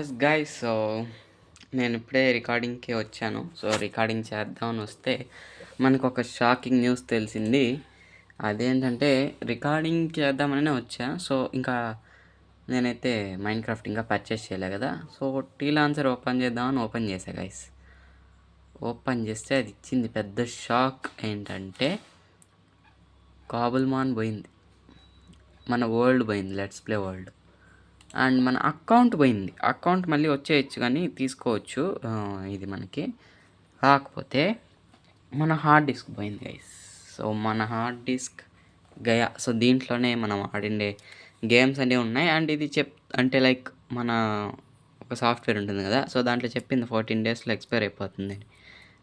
Yes guys so నేను ఇప్పుడే రికార్డింగ్కి వచ్చాను. సో రికార్డింగ్ చేద్దామని వస్తే మనకు ఒక షాకింగ్ న్యూస్ తెలిసింది. అదేంటంటే రికార్డింగ్ చేద్దామనే వచ్చా. సో ఇంకా నేనైతే మైండ్ క్రాఫ్ట్ ఇంకా పర్చేస్ చేయలే కదా. సో టీ లాన్సర్ ఓపెన్ చేద్దామని ఓపెన్ చేశా గైస్ ఓపెన్ చేస్తే అది ఇచ్చింది పెద్ద షాక్ ఏంటంటే కాబుల్మాన్ పోయింది. మన వరల్డ్ పోయింది. లెట్స్ ప్లే వరల్డ్ అండ్ మన అకౌంట్ పోయింది. అకౌంట్ మళ్ళీ వచ్చేయచ్చు కానీ తీసుకోవచ్చు. ఇది మనకి. కాకపోతే మన హార్డ్ డిస్క్ పోయింది గైస్ సో మన హార్డ్ డిస్క్ గయా. సో దీంట్లోనే మనం ఆడిండే గేమ్స్ అనేవి ఉన్నాయి. అండ్ ఇది చెప్ అంటే లైక్ మన ఒక సాఫ్ట్వేర్ ఉంటుంది కదా. సో దాంట్లో చెప్పింది ఫోర్టీన్ డేస్లో ఎక్స్పైర్ అయిపోతుంది.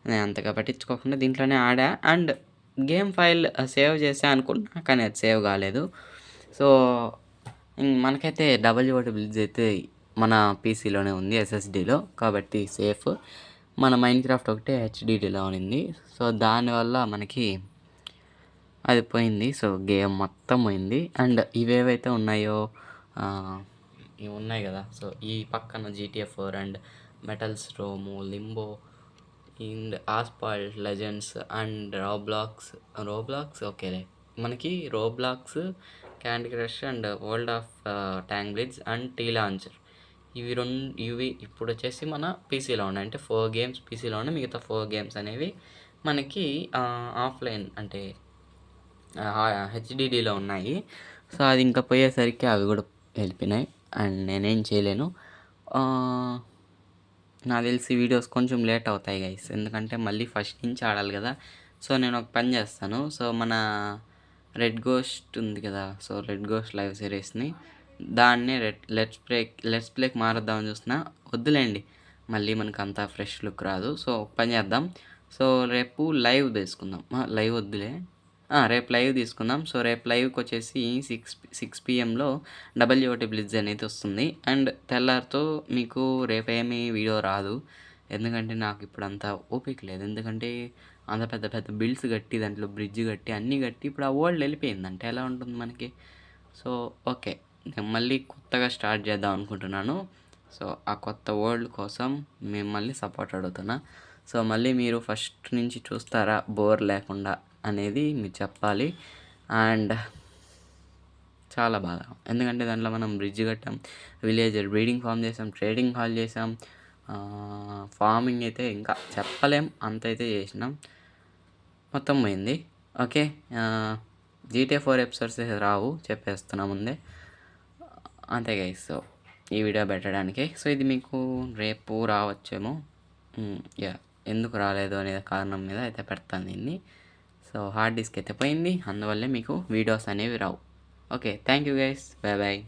నేను అంతగా పట్టించుకోకుండా దీంట్లోనే ఆడా. అండ్ గేమ్ ఫైల్ సేవ్ చేసా అనుకున్నా కానీ అది సేవ్ కాలేదు. సో మనకైతే డబ్ల్యూఓటి బ్రిడ్జ్ అయితే మన పీసీలోనే ఉంది ఎస్ఎస్డిలో. కాబట్టి సేఫ్. మన మైండ్ క్రాఫ్ట్ ఒకటే హెచ్డిడిలో ఉంది సో దానివల్ల మనకి అది పోయింది. సో గేమ్ మొత్తం పోయింది. అండ్ ఇవేవైతే ఉన్నాయో ఇవి ఉన్నాయి కదా. సో ఈ పక్కన GTF four and metals Rome Limbo and Asphalt Legends and Roblox. Roblox? ఓకేలే. మనకి Roblox Candy Crush and World of Tanks Blitz and T launcher. ఇవి రెండు ఇవి ఇప్పుడు వచ్చేసి మన పీసీలో ఉన్నాయి. అంటే ఫోర్ గేమ్స్ పీసీలో ఉన్నాయి. మిగతా ఫోర్ గేమ్స్ అనేవి మనకి ఆఫ్లైన్ అంటే హెచ్డిడిలో ఉన్నాయి. సో అది ఇంకా పోయేసరికి అవి కూడా వెళ్ళిపోయినాయి. అండ్ నేనేం చేయలేను. నాకు తెలిసి వీడియోస్ కొంచెం లేట్ అవుతాయి గైస్ ఎందుకంటే మళ్ళీ ఫస్ట్ నుంచి ఆడాలి కదా. సో నేను ఒక పని చేస్తాను. సో మన రెడ్ గోస్ట్ ఉంది కదా సో రెడ్ గోస్ట్ లైవ్ సిరీస్ని దాన్నే రెడ్ లెట్స్ ప్లే లెట్స్ ప్లేకి మారుద్దామని చూసిన వద్దులేండి మళ్ళీ మనకు అంత ఫ్రెష్ లుక్ రాదు. సో పని చేద్దాం. సో రేపు లైవ్ తీసుకుందాం. లైవ్ వద్దులే. రేపు లైవ్ తీసుకుందాం. సో రేపు లైవ్కి వచ్చేసి సిక్స్ సిక్స్ పిఎంలో డబ్ల్యూఓటి బ్లిజ్ అనేది వస్తుంది. అండ్ తెల్లారితో మీకు రేపేమీ వీడియో రాదు. ఎందుకంటే నాకు ఇప్పుడు అంత ఓపిక లేదు. ఎందుకంటే అంత పెద్ద పెద్ద బిల్స్ కట్టి దాంట్లో బ్రిడ్జ్ కట్టి అన్నీ కట్టి ఇప్పుడు ఆ ఓల్డ్ వెళ్ళిపోయింది అంటే ఎలా ఉంటుంది మనకి? So okay. నేను మళ్ళీ కొత్తగా స్టార్ట్ చేద్దాం అనుకుంటున్నాను. సో ఆ కొత్త వరల్డ్ కోసం మిమ్మల్ని సపోర్ట్ అడుగుతున్నా. సో మళ్ళీ మీరు ఫస్ట్ నుంచి చూస్తారా బోర్ లేకుండా అనేది మీరు చెప్పాలి. అండ్ చాలా బాగా. ఎందుకంటే దాంట్లో మనం బ్రిడ్జ్ కట్టాం విలేజ్ బ్రీడింగ్ ఫామ్ చేసాం ట్రేడింగ్ హాల్ చేసాం ఫార్మింగ్ అయితే ఇంకా చెప్పలేం. అంత అయితే చేసినాం. మొత్తం పోయింది. ఓకే. జీటీ ఫోర్ ఎపిసోడ్స్ రావు చెప్పేస్తున్నా ముందే. అంతే గైస్ సో ఈ వీడియో పెట్టడానికి. సో ఇది మీకు రేపు రావచ్చేమో. యా ఎందుకు రాలేదు అనే కారణం మీద అయితే పెడతాను దీన్ని. సో హార్డ్ డిస్క్ అయితే పోయింది. అందువల్లే మీకు వీడియోస్ అనేవి రావు. Okay thank you guys bye bye